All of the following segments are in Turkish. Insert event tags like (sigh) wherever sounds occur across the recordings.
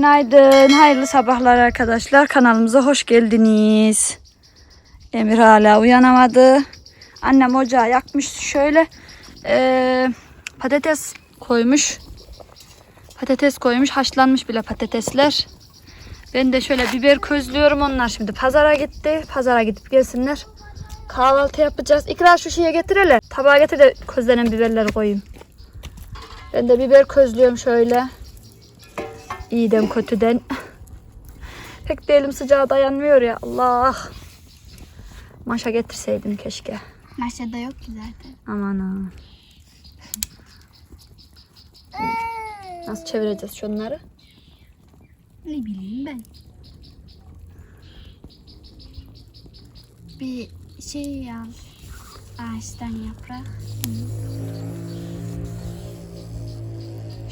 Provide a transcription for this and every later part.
Günaydın, hayırlı sabahlar arkadaşlar. Kanalımıza hoş geldiniz. Emir hala uyanamadı. Annem ocağı yakmış şöyle eee, patates koymuş. Patates koymuş, haşlanmış bile patatesler. Ben de şöyle biber közlüyorum. Onlar şimdi pazara gitti. Pazara gidip gelsinler. Kahvaltı yapacağız. İkrar şu şeye getireler. Tabağa getir de közlenen biberleri koyayım. Ben de biber közlüyorum şöyle. İyiden kötüden. Pek de elim sıcağa dayanmıyor ya. Allah. Maşa getirseydim keşke. Maşada yok ki zaten. Aman ha. Nasıl çevireceğiz şunları? Ne bileyim ben. Bir şey al. Ağaçtan yaprak.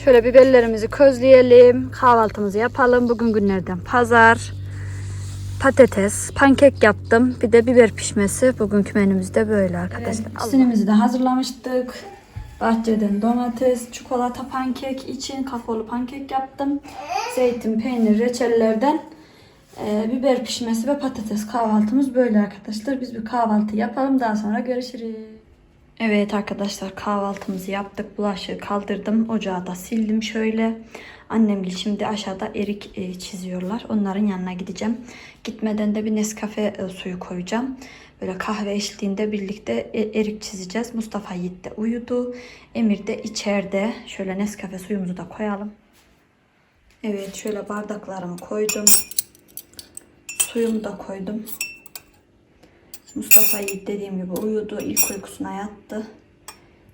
Şöyle biberlerimizi közleyelim. Kahvaltımızı yapalım. Bugün günlerden pazar. Patates, pankek yaptım. Bir de biber pişmesi. Bugünkü menümüz de böyle arkadaşlar. Sinimizi de hazırlamıştık. Bahçeden domates, çikolata pankek için kakaolu pankek yaptım. Zeytin, peynir, reçellerden e, biber pişmesi ve patates kahvaltımız böyle arkadaşlar. Biz bir kahvaltı yapalım daha sonra görüşürüz. Evet arkadaşlar kahvaltımızı yaptık. Bulaşığı kaldırdım. Ocağı da sildim şöyle. Annemgil şimdi aşağıda erik e, çiziyorlar. Onların yanına gideceğim. Gitmeden de bir Nescafe e, suyu koyacağım. Böyle kahve eşliğinde birlikte e, erik çizeceğiz. Mustafa Yiğit de uyudu. Emir de içeride. Şöyle Nescafe suyumuzu da koyalım. Evet şöyle bardaklarımı koydum. Suyumu da koydum. Mustafa Yiğit dediğim gibi uyudu. İlk uykusuna yattı.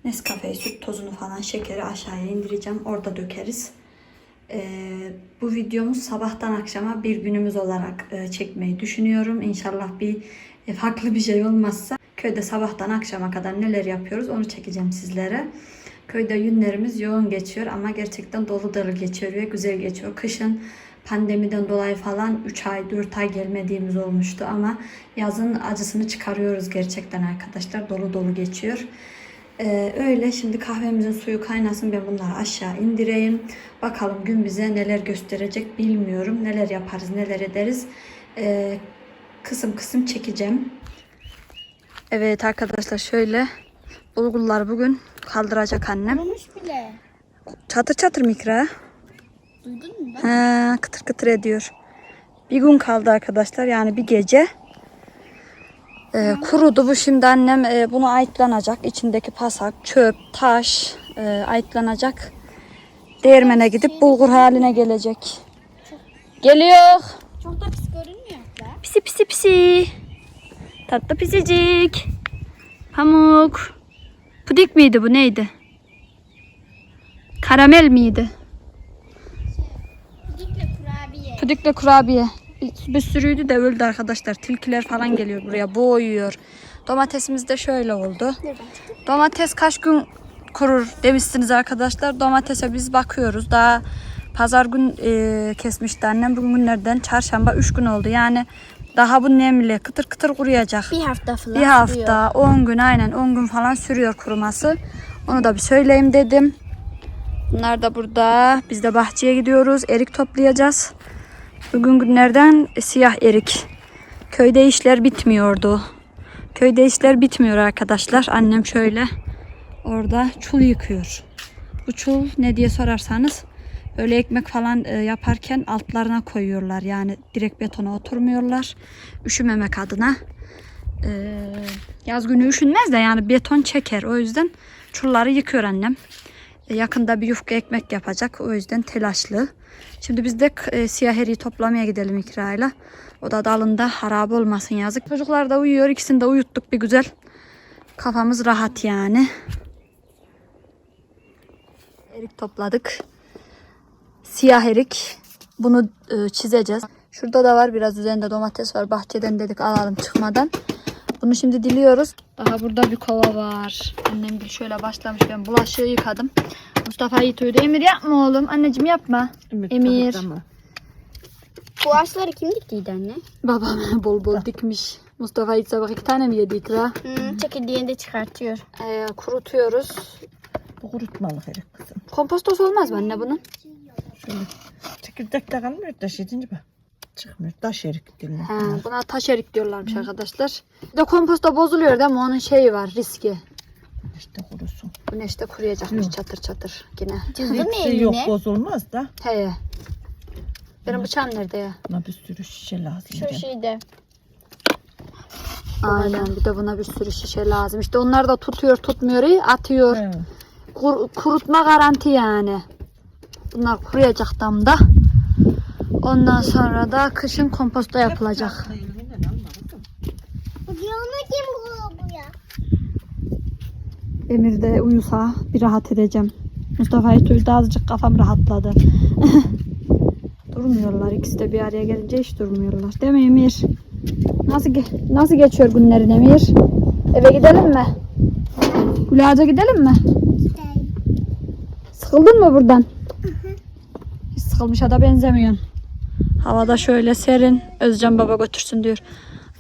Nescafe'yi, süt tozunu falan şekeri aşağıya indireceğim. Orada dökeriz. Ee, bu videomu sabahtan akşama bir günümüz olarak e, çekmeyi düşünüyorum. İnşallah bir e, farklı bir şey olmazsa köyde sabahtan akşama kadar neler yapıyoruz onu çekeceğim sizlere. Köyde günlerimiz yoğun geçiyor ama gerçekten dolu dolu geçiyor ve güzel geçiyor. Kışın pandemiden dolayı falan 3 ay 4 ay gelmediğimiz olmuştu ama yazın acısını çıkarıyoruz gerçekten arkadaşlar. Dolu dolu geçiyor. Ee, öyle şimdi kahvemizin suyu kaynasın ben bunları aşağı indireyim. Bakalım gün bize neler gösterecek bilmiyorum. Neler yaparız neler ederiz. Ee, kısım kısım çekeceğim. Evet arkadaşlar şöyle bulgurlar bugün kaldıracak annem. Olmuş bile. Çatır çatır mikra. Duydun mu? Ha, kıtır kıtır ediyor. Bir gün kaldı arkadaşlar yani bir gece. Ee, kurudu bu şimdi annem e, bunu ayıtlanacak. İçindeki pasak, çöp, taş e, ayıtlanacak. Değirmene gidip bulgur haline gelecek. Geliyor. Çok da pis görünmüyor da. Pisi pisi pisi. Tatlı pisicik. Pamuk. Pudik miydi bu neydi? Karamel miydi? Pudikle kurabiye. Bir sürüydü de öldü arkadaşlar. Tilkiler falan geliyor buraya boğuyor. Domatesimiz de şöyle oldu. Domates kaç gün kurur demişsiniz arkadaşlar. Domatese biz bakıyoruz. Daha pazar gün e, kesmişti annem. Bugün günlerden çarşamba 3 gün oldu. Yani daha bu nemli kıtır kıtır kuruyacak. Bir hafta falan Bir hafta 10 gün aynen 10 gün falan sürüyor kuruması. Onu da bir söyleyeyim dedim. Bunlar da burada. Biz de bahçeye gidiyoruz. Erik toplayacağız. Bugün günlerden siyah erik. Köyde işler bitmiyordu. Köyde işler bitmiyor arkadaşlar. Annem şöyle orada çul yıkıyor. Bu çul ne diye sorarsanız böyle ekmek falan e, yaparken altlarına koyuyorlar. Yani direkt betona oturmuyorlar. Üşümemek adına. Ee, yaz günü üşünmez de yani beton çeker. O yüzden çulları yıkıyor annem. E, yakında bir yufka ekmek yapacak. O yüzden telaşlı. Şimdi biz de e, siyah eriği toplamaya gidelim ikrayla. O da dalında harap olmasın yazık. Çocuklar da uyuyor. İkisini de uyuttuk bir güzel. Kafamız rahat yani. Erik topladık. Siyah erik. Bunu e, çizeceğiz. Şurada da var biraz üzerinde domates var. Bahçeden dedik alalım çıkmadan. Bunu şimdi diliyoruz. Daha burada bir kova var. Annem bir şöyle başlamış. Ben bulaşığı yıkadım. Mustafa Yiğit uyudu. Emir yapma oğlum. Anneciğim yapma. Emir. Bu ağaçları kim diktiydi anne? Babam (laughs) bol bol dikmiş. Mustafa Yiğit sabah iki tane mi yedi ikra? Hmm, çekirdeğini de çıkartıyor. Ee, kurutuyoruz. Bu kurutmalık herif kızım. Kompostos olmaz mı anne bunun? Şöyle Çekirdek de kalmıyor taş edince bak. Çıkmıyor. Taş erik diline. He, buna taş erik diyorlarmış arkadaşlar. Bir de komposta bozuluyor değil mi? Onun şeyi var riski. İşte kurusun. Güneşte kuruyacakmış Yok. çatır çatır yine. Hepsi yok bozulmaz da. He. Benim bıçağım nerede ya? Buna bir sürü şişe lazım. Şu şeyde. Aynen bir de buna bir sürü şişe lazım. İşte onlar da tutuyor tutmuyor atıyor. He. Kur- kurutma garanti yani. Bunlar kuruyacak damda. Ondan sonra da kışın komposta yapılacak. Yana kim bu bu ya? Emir de uyusa bir rahat edeceğim. Mustafa'yı duydu azıcık kafam rahatladı. (laughs) durmuyorlar ikisi de bir araya gelince hiç durmuyorlar. Değil mi Emir? Nasıl ge- nasıl geçiyor günlerin Emir? Eve gidelim mi? Gülağaca gidelim mi? Sıkıldın mı buradan? Hiç sıkılmışa da benzemiyorsun. Havada şöyle serin. Özcan baba götürsün diyor.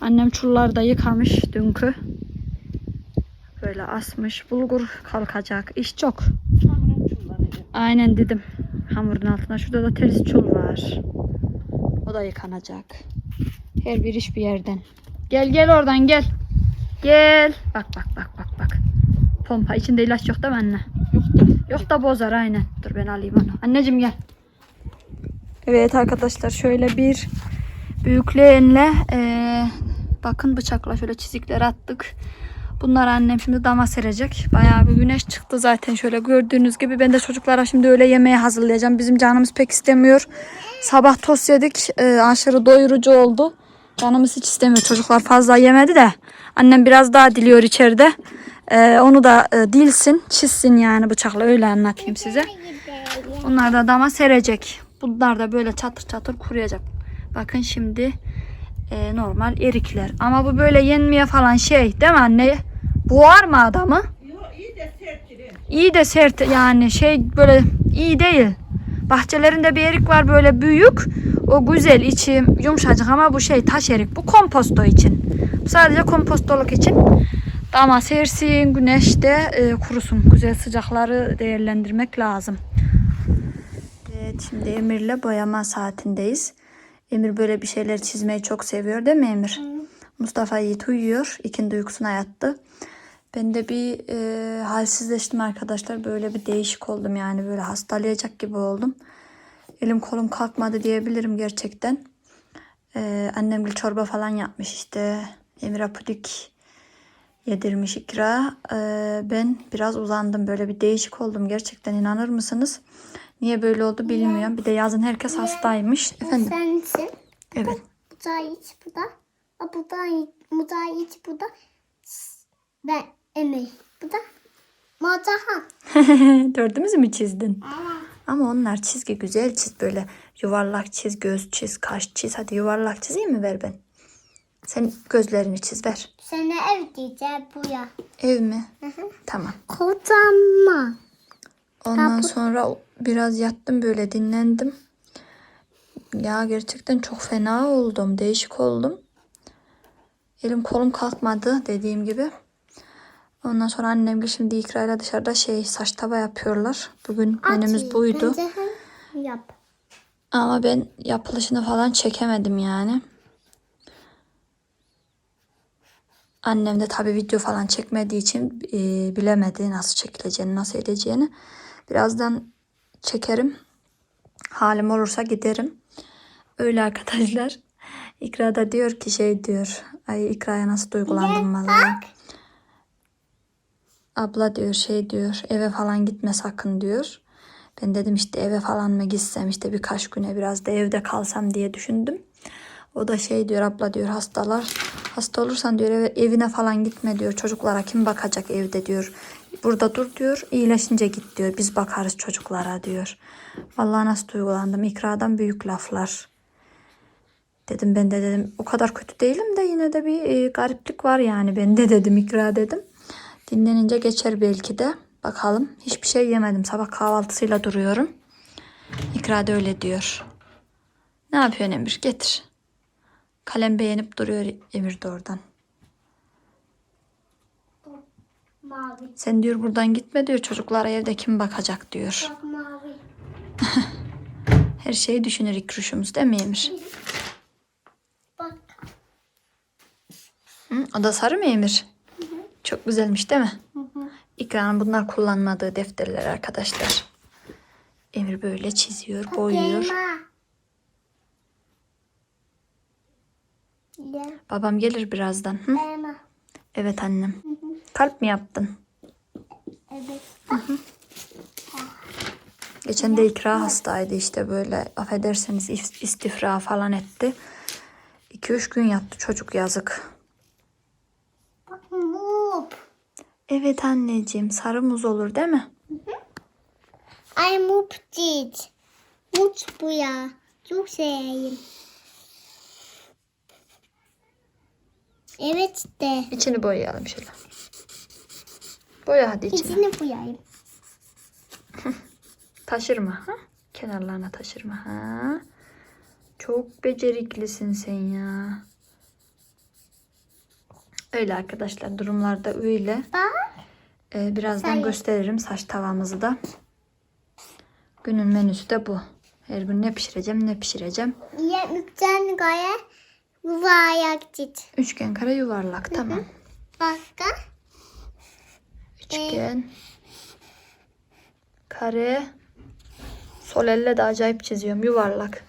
Annem çulları da yıkamış dünkü. Böyle asmış. Bulgur kalkacak. İş çok. Aynen dedim. Hamurun altına. Şurada da ters çul var. O da yıkanacak. Her bir iş bir yerden. Gel gel oradan gel. Gel. Bak bak bak bak bak. Pompa içinde ilaç yok mi anne? Yok da. Yok da bozar aynen. Dur ben alayım onu. Anneciğim gel. Evet arkadaşlar şöyle bir büyüklüğünle eee, bakın bıçakla şöyle çizikler attık. Bunları annem şimdi dama serecek. Bayağı bir güneş çıktı zaten şöyle gördüğünüz gibi. Ben de çocuklara şimdi öyle yemeği hazırlayacağım. Bizim canımız pek istemiyor. Sabah tost yedik. eee, aşırı doyurucu oldu. Canımız hiç istemiyor. Çocuklar fazla yemedi de. Annem biraz daha diliyor içeride. Eee, onu da e, dilsin, çizsin yani bıçakla öyle anlatayım size. Bunlar da dama serecek. Bunlar da böyle çatır çatır kuruyacak. Bakın şimdi e, normal erikler. Ama bu böyle yenmeye falan şey değil mi anne? Boğar mı adamı? İyi de sert yani şey böyle iyi değil. Bahçelerinde bir erik var böyle büyük. O güzel içi yumuşacık ama bu şey taş erik. Bu komposto için. Bu sadece kompostoluk için. Dama sersin, güneşte e, kurusun. Güzel sıcakları değerlendirmek lazım. Evet şimdi Emir'le boyama saatindeyiz. Emir böyle bir şeyler çizmeyi çok seviyor değil mi Emir? Mustafa Yiğit uyuyor. İkindi uykusuna yattı. Ben de bir e, halsizleştim arkadaşlar. Böyle bir değişik oldum yani. Böyle hastalayacak gibi oldum. Elim kolum kalkmadı diyebilirim gerçekten. E, annem bir çorba falan yapmış işte. Emir'e pudik yedirmiş ikra. E, ben biraz uzandım. Böyle bir değişik oldum. Gerçekten inanır mısınız? Niye böyle oldu bilmiyorum. Bir de yazın herkes hastaymış. Efendim? Sensin. Evet. Bu da hiç bu da. Aa, Bu da bu da hiç bu da. Ben Emel. Bu da. Mozahan. (laughs) Dördümüzü mü çizdin? Ama onlar çizgi güzel çiz böyle yuvarlak çiz, göz çiz, kaş çiz. Hadi yuvarlak çizeyim mi ver ben? Sen gözlerini çiz ver. Sana ev diyeceğim bu ya. Ev mi? Tamam. Kocaman. Ondan sonra biraz yattım böyle dinlendim. Ya gerçekten çok fena oldum. Değişik oldum. Elim kolum kalkmadı dediğim gibi. Ondan sonra annem şimdi ikrayla dışarıda şey saç tava yapıyorlar. Bugün menümüz buydu. Yap. Ama ben yapılışını falan çekemedim yani. Annem de tabii video falan çekmediği için e, bilemedi nasıl çekileceğini, nasıl edeceğini. Birazdan çekerim. Halim olursa giderim. Öyle arkadaşlar. (laughs) İkra da diyor ki şey diyor. Ay İkra'ya nasıl duygulandım vallahi. Abla diyor şey diyor eve falan gitme sakın diyor. Ben dedim işte eve falan mı gitsem işte birkaç güne biraz da evde kalsam diye düşündüm. O da şey diyor abla diyor hastalar hasta olursan diyor evine falan gitme diyor çocuklara kim bakacak evde diyor. Burada dur diyor iyileşince git diyor biz bakarız çocuklara diyor. Vallahi nasıl duygulandım ikradan büyük laflar. Dedim ben de dedim o kadar kötü değilim de yine de bir e, gariplik var yani bende dedim ikra dedim. Dinlenince geçer belki de. Bakalım. Hiçbir şey yemedim. Sabah kahvaltısıyla duruyorum. İkra da öyle diyor. Ne yapıyorsun Emir? Getir. Kalem beğenip duruyor Emir de oradan. Mavi. Sen diyor buradan gitme diyor. Çocuklara evde kim bakacak diyor. Bak mavi. (laughs) Her şeyi düşünür ikruşumuz değil mi Emir? Bak. Hı, o da sarı mı Emir? Çok güzelmiş değil mi? İkranın bunlar kullanmadığı defterler arkadaşlar. Emir böyle çiziyor, boyuyor. Babam gelir birazdan. Hı? Evet annem. Kalp mi yaptın? Evet. Geçen de ikra hastaydı işte böyle affederseniz is- istifra falan etti. 2-3 gün yattı çocuk yazık. Bak mup. Evet anneciğim sarı muz olur değil mi? Ay mup değil. Mut bu ya. Çok seveyim. Evet de. İçini boyayalım şöyle. Boya hadi içini. İçini boyayayım. (laughs) Taşırma ha? Kenarlarına taşırma ha? Çok beceriklisin sen ya. Öyle arkadaşlar durumlarda öyle. Ee, birazdan Sayın. gösteririm saç tavamızı da. Günün menüsü de bu. Her gün ne pişireceğim ne pişireceğim. Yemekten gaya yuvarlak. Üçgen kare yuvarlak tamam. Başka? Üçgen. Kare. Sol elle de acayip çiziyorum yuvarlak.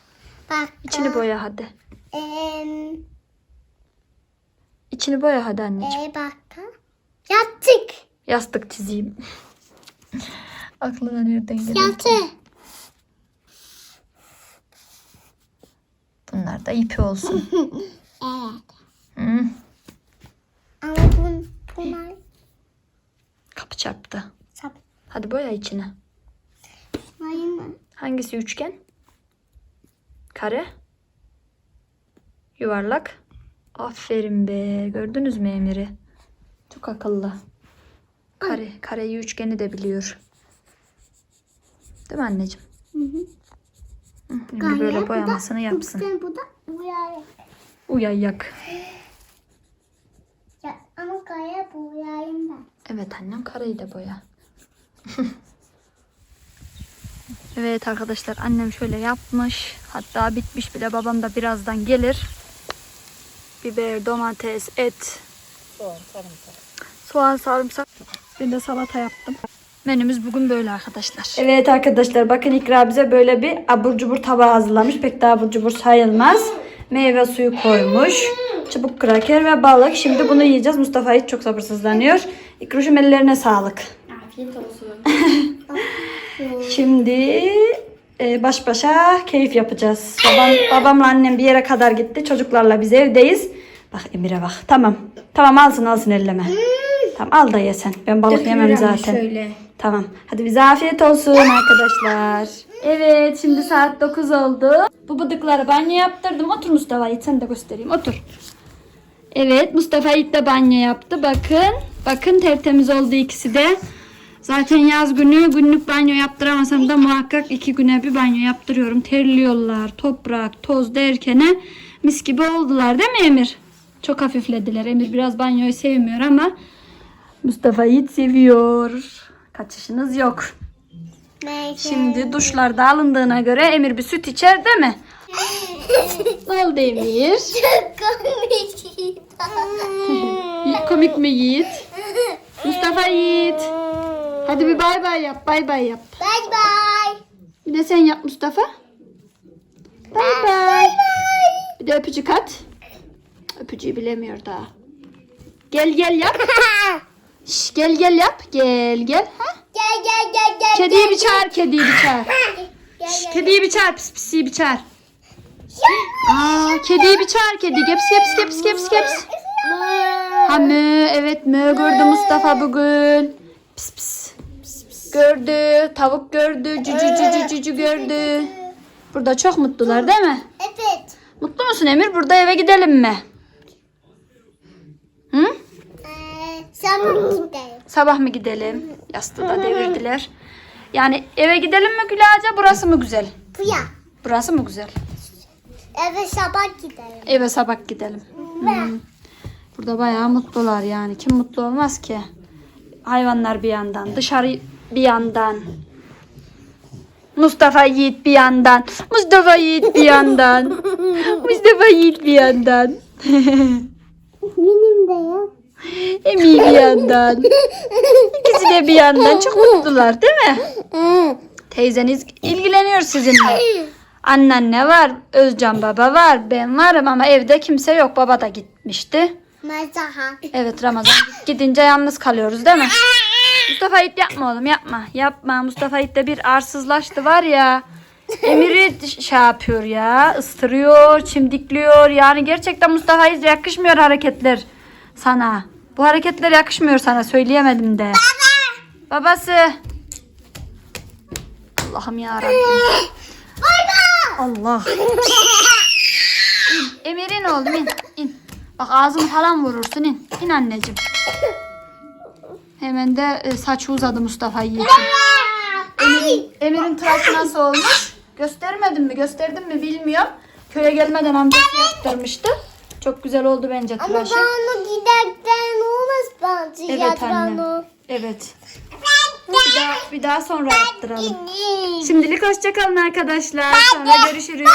Başka? İçini boya hadi. Em, İçini boya hadi anneciğim. e, başka? Yattık. Yastık çizeyim. Aklına nereden geldi? Yatı. Bunlar da ipi olsun. (laughs) Evet. Hı, Ama bun, bunlar kapı çarptı. sap. Hadi boya içine. Hayır mı? Hangisi üçgen? Kare? Yuvarlak? Aferin be. Gördünüz mü Emir'i? Çok akıllı. Kare, kareyi üçgeni de biliyor. Değil mi anneciğim? Hı hı. Hı, Emir böyle boyamasını yapsın. Bu da buraya. Uyayak. Ya, ama kaya boyayayım ben. Evet annem kareyi de boya. (laughs) evet arkadaşlar annem şöyle yapmış. Hatta bitmiş bile babam da birazdan gelir. Biber, domates, et, Soğan, sarımsak. soğan, sarımsak. Ben de salata yaptım. Menümüz bugün böyle arkadaşlar. Evet arkadaşlar bakın İkra bize böyle bir abur cubur tabağı hazırlamış. Pek de abur cubur sayılmaz. Meyve suyu koymuş. Çubuk kraker ve balık. Şimdi bunu yiyeceğiz. Mustafa hiç çok sabırsızlanıyor. İkroşum ellerine sağlık. Afiyet olsun. (laughs) Şimdi e, baş başa keyif yapacağız. Babam, babamla annem bir yere kadar gitti. Çocuklarla biz evdeyiz. Bak Emir'e bak. Tamam. Tamam alsın alsın elleme. Tamam al da ye sen. Ben balık yemem zaten. Şöyle. Tamam. Hadi bize afiyet olsun arkadaşlar. Evet şimdi saat 9 oldu. Bu bıdıkları banyo yaptırdım. Otur Mustafa Yiğit sen de göstereyim. Otur. Evet Mustafa Yiğit de banyo yaptı. Bakın. Bakın tertemiz oldu ikisi de. Zaten yaz günü günlük banyo yaptıramasam da muhakkak iki güne bir banyo yaptırıyorum. Terliyorlar. Toprak, toz derkene mis gibi oldular değil mi Emir? Çok hafiflediler. Emir biraz banyoyu sevmiyor ama Mustafa Yiğit seviyor. Kaçışınız yok. Şimdi duşlar da alındığına göre Emir bir süt içer değil mi? ne oldu Emir? Komik mi Yiğit? Mustafa Yiğit. Hadi bir bay bay yap. Bay bay yap. Bye bye. Bir de sen yap Mustafa. Bay bay. Bir de öpücük at. Öpücüğü bilemiyor daha. Gel gel yap. (laughs) Şş, gel gel yap. Gel gel. Ha? Gel gel gel gel. Kediyi bir çağır. Kediyi bir çağır. Şş. Kediyi bir çağır. Pis pisiyi bir çağır. Aa, kediyi bir çağır. Kedi. Geps geps geps geps geps. Ha mü? Evet mü? Gördü Mustafa bugün. Pis pis. Gördü. Tavuk gördü. Cücü cücü cücü gördü. Burada çok mutlular değil mi? Evet. Mutlu musun Emir? Burada eve gidelim mi? Hı? Sabah gidelim. Sabah mı gidelim? Yastığı da devirdiler. Yani eve gidelim mi Gülağaca? Burası mı güzel? Bu ya. Burası mı güzel? Evet sabah gidelim. Eve sabah gidelim. Ben. Burada bayağı mutlular yani. Kim mutlu olmaz ki? Hayvanlar bir yandan, dışarı bir yandan. Mustafa Yiğit bir yandan. Mustafa Yiğit bir yandan. (laughs) Mustafa Yiğit bir yandan. (laughs) Ya. Emir bir yandan. İkisi de bir yandan. Çok mutlular değil mi? Teyzeniz ilgileniyor sizinle. Anneanne var, Özcan baba var, ben varım ama evde kimse yok. Baba da gitmişti. Mazaha. Evet Ramazan gidince yalnız kalıyoruz değil mi? Mustafa Yiğit yapma oğlum yapma. Yapma Mustafa Yiğit de bir arsızlaştı var ya. Emir'i şey yapıyor ya. ıstırıyor, çimdikliyor. Yani gerçekten Mustafa Yiğit yakışmıyor hareketler sana. Bu hareketler yakışmıyor sana söyleyemedim de. Baba. Babası. Allah'ım ya Allah. İn. Emir'in oğlum in. in. Bak ağzını falan vurursun in. İn anneciğim. Hemen de e, saçı uzadı Mustafa Yiğit'in. Emir'in, Emir'in tıraşı nasıl olmuş? Göstermedim mi? Gösterdim mi bilmiyorum. Köye gelmeden amcası yaptırmıştı. Çok güzel oldu bence Ama tıraşı. bana giderken olmaz bence Evet anne. Evet. Bir daha, bir daha sonra yaptıralım. Şimdilik hoşçakalın arkadaşlar. Sonra görüşürüz.